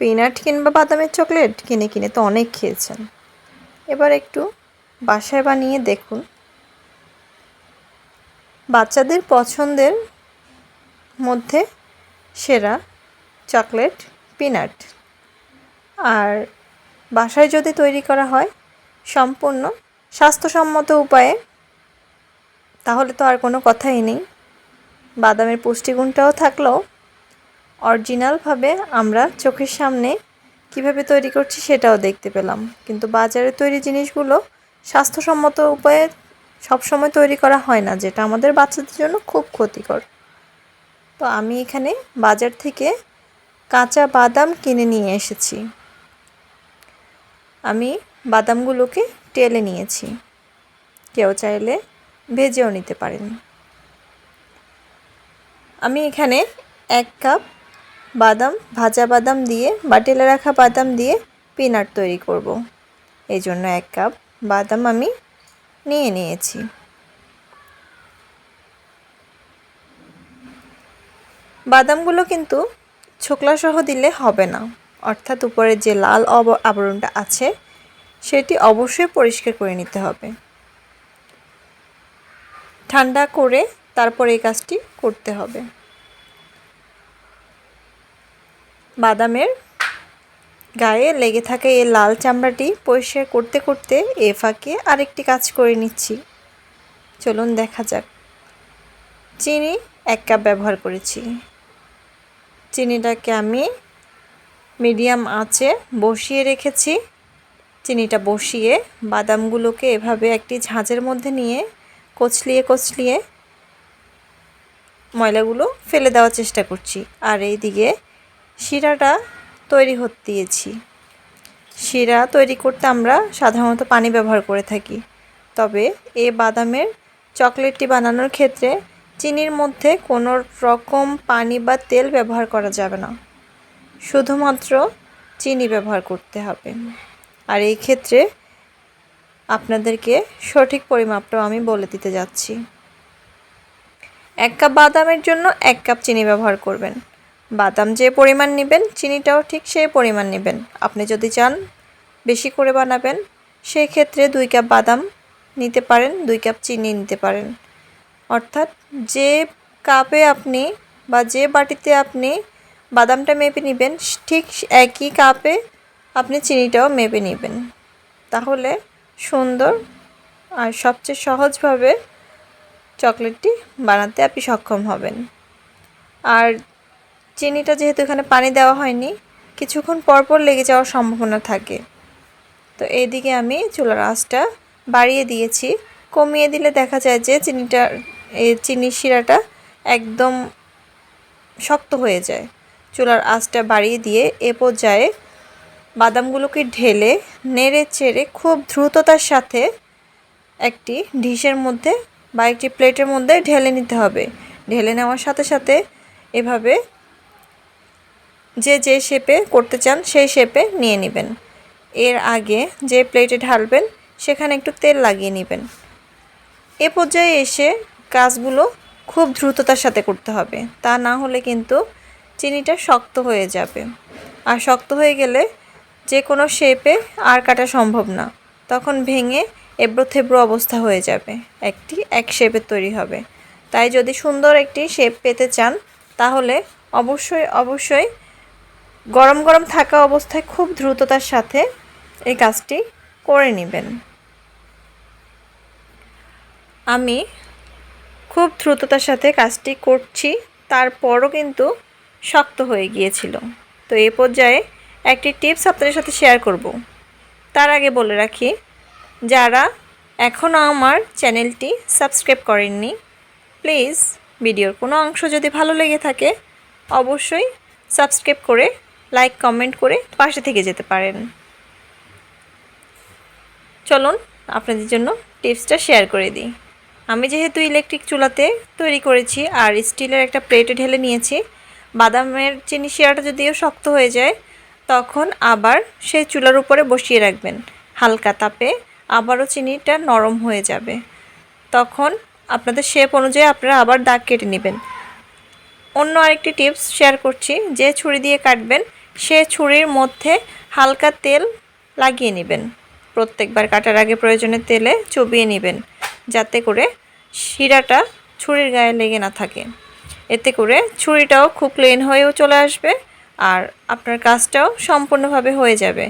Peanut কিংবা বাদামের chocolate কিনে কিনে তো অনেক খেয়েছেন। এবার একটু বাসায় বানিয়ে দেখুন। বাচ্চাদের পছন্দের মধ্যে সেরা চকলেট পিনাট। আর বাসায় যদি তৈরি করা হয় সম্পূর্ণ স্বাস্থ্যসম্মত উপায়ে, তাহলে তো আর কোনো কথাই নেই। বাদামের পুষ্টিগুণটাও থাকলেও অরিজিনালভাবে আমরা চোখের সামনে কীভাবে তৈরি করছি সেটাও দেখতে পেলাম। কিন্তু বাজারে তৈরি জিনিসগুলো স্বাস্থ্যসম্মত উপায়ে সবসময় তৈরি করা হয় না, যেটা আমাদের বাচ্চাদের জন্য খুব ক্ষতিকর। তো আমি এখানে বাজার থেকে কাঁচা বাদাম কিনে নিয়ে এসেছি। আমি বাদামগুলোকে টেলে নিয়েছি। কেউ চাইলে ভেজেও নিতে পারেন। আমি এখানে এক কাপ বাদাম, ভাজা বাদাম দিয়ে বা টেলে রাখা বাদাম দিয়ে পিনাট তৈরি করব। এই জন্য এক কাপ বাদাম আমি নিয়ে নিয়েছি। বাদামগুলো কিন্তু ছোকলা সহ দিলে হবে না। অর্থাৎ উপরে যে লাল অব- আবরণটা আছে, সেটি অবশ্যই পরিষ্কার করে নিতে হবে। ঠান্ডা করে তারপর এই কাজটি করতে হবে। বাদামের গায়ে লেগে থাকা এই লাল চামড়াটি পরিষ্কার করতে করতে এ ফাঁকে আরেকটি কাজ করে নিচ্ছি। চলুন দেখা যাক। চিনি এক কাপ ব্যবহার করেছি। চিনিটাকে আমি মিডিয়াম আঁচে বসিয়ে রেখেছি। চিনিটা বসিয়ে বাদামগুলোকে এভাবে একটি ঝাঁঝের মধ্যে নিয়ে কচলিয়ে কচলিয়ে ময়লাগুলো ফেলে দেওয়ার চেষ্টা করছি। আর এইদিকে শিরাটা তৈরি হতে দিয়েছি। শিরা তৈরি করতে আমরা সাধারণত পানি ব্যবহার করে থাকি। তবে এ বাদামের চকলেটটি বানানোর ক্ষেত্রে চিনির মধ্যে কোনো রকম পানি বা তেল ব্যবহার করা যাবে না। শুধুমাত্র চিনি ব্যবহার করতে হবে। আর এই ক্ষেত্রে আপনাদেরকে সঠিক পরিমাপটাও আমি বলে দিতে যাচ্ছি। এক কাপ বাদামের জন্য এক কাপ চিনি ব্যবহার করবেন। বাদাম যে পরিমাণ নেবেন, চিনিটাও ঠিক সেই পরিমাণ নেবেন। আপনি যদি চান বেশি করে বানাবেন সেই ক্ষেত্রে দুই কাপ বাদাম নিতে পারেন, দুই কাপ চিনি নিতে পারেন। অর্থাৎ যে কাপে আপনি বা যে বাটিতে আপনি বাদামটা মেপে নেবেন, ঠিক একই কাপে আপনি চিনিটাও মেপে নেবেন। তাহলে সুন্দর আর সবচেয়ে সহজভাবে চকলেটটি বানাতে আপনি সক্ষম হবেন। আর চিনিটা যেহেতু এখানে পানি দেওয়া হয়নি, কিছুক্ষণ পরপর লেগে যাওয়ার সম্ভাবনা থাকে। তো এইদিকে আমি চুলার আঁচটা বাড়িয়ে দিয়েছি। কমিয়ে দিলে দেখা যায় যে চিনিটা চিনির শিরাটা একদম শক্ত হয়ে যায়। চুলার আঁচটা বাড়িয়ে দিয়ে এ পর্যায়ে বাদামগুলোকে ঢেলে নেড়ে চেড়ে খুব দ্রুততার সাথে একটি ডিশের মধ্যে বা একটি প্লেটের মধ্যে ঢেলে নিতে হবে। ঢেলে নেওয়ার সাথে সাথে এভাবে যে যে শেপে করতে চান সেই শেপে নিয়ে নেবেন। এর আগে যে প্লেটে ঢালবেন সেখানে একটু তেল লাগিয়ে নেবেন। এ পর্যায়ে এসে কাজগুলো খুব দ্রুততার সাথে করতে হবে। তা না হলে কিন্তু চিনিটা শক্ত হয়ে যাবে। আর শক্ত হয়ে গেলে যে কোনো শেপে আর কাটা সম্ভব না। তখন ভেঙে এবড়ো থেবড়ো অবস্থা হয়ে যাবে। একটি এক শেপের তৈরি হবে। তাই যদি সুন্দর একটি শেপ পেতে চান, তাহলে অবশ্যই অবশ্যই গরম গরম থাকা অবস্থায় খুব দ্রুততার সাথে এই কাজটি করে নেবেন। আমি খুব দ্রুততার সাথে কাজটি করছি, তারপরও কিন্তু শক্ত হয়ে গিয়েছিল। তো এ পর্যায়ে একটি টিপস আপনাদের সাথে শেয়ার করব। তার আগে বলে রাখি, যারা এখনও আমার চ্যানেলটি সাবস্ক্রাইব করেননি, প্লিজ ভিডিওর কোনো অংশ যদি ভালো লেগে থাকে, অবশ্যই সাবস্ক্রাইব করে লাইক কমেন্ট করে পাশে থেকে যেতে পারেন। চলুন আপনাদের জন্য টিপসটা শেয়ার করে দিই। আমি যেহেতু ইলেকট্রিক চুলাতে তৈরি করেছি আর স্টিলের একটা প্লেটে ঢেলে নিয়েছি, বাদামের চিনি শিরাটা যদিও শক্ত হয়ে যায়, তখন আবার সেই চুলার উপরে বসিয়ে রাখবেন। হালকা তাপে আবারও চিনিটা নরম হয়ে যাবে। তখন আপনাদের শেপ অনুযায়ী আপনারা আবার দাগ কেটে নেবেন। অন্য আরেকটি টিপস শেয়ার করছি, যে ছুরি দিয়ে কাটবেন সে ছুরির মধ্যে হালকা তেল লাগিয়ে নেবেন। প্রত্যেকবার কাটার আগে প্রয়োজনে তেলে চবিয়ে নেবেন, যাতে করে শিরাটা ছুরির গায়ে লেগে না থাকে। এতে করে ছুরিটাও খুব ক্লিন হয়েও চলে আসবে আর আপনার কাজটাও সম্পূর্ণভাবে হয়ে যাবে।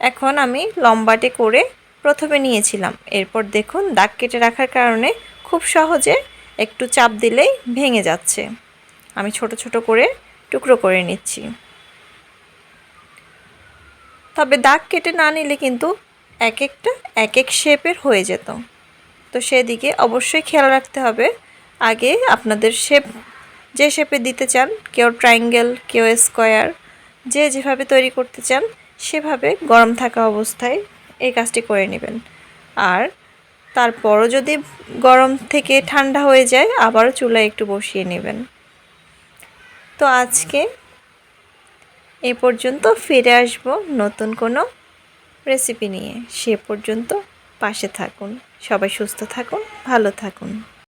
এখন আমি লম্বাটে করে প্রথমে নিয়েছিলাম। এরপর দেখুন, দাগ কেটে রাখার কারণে খুব সহজে একটু চাপ দিলেই ভেঙে যাচ্ছে। আমি ছোট ছোট করে টুকরো করে নিচ্ছি। তবে দাগ কেটে না নিলে কিন্তু এক একটা, এক এক শেপের হয়ে যেত। তো সেদিকে অবশ্যই খেয়াল রাখতে হবে। আগে আপনাদের শেপ, যে শেপে দিতে চান, কেউ ট্রায়াঙ্গেল, কেউ স্কোয়ার, যে যেভাবে তৈরি করতে চান, সেভাবে গরম থাকা অবস্থায় এই কাজটি করে নেবেন। আর তারপরও যদি গরম থেকে ঠান্ডা হয়ে যায়, আবারও চুলায় একটু বসিয়ে নেবেন। তো আজকে এ পর্যন্ত ফিরে আসব নতুন কোনো রেসিপি নিয়ে। সে পর্যন্ত পাশে থাকুন, সবাই সুস্থ থাকুন, ভালো থাকুন।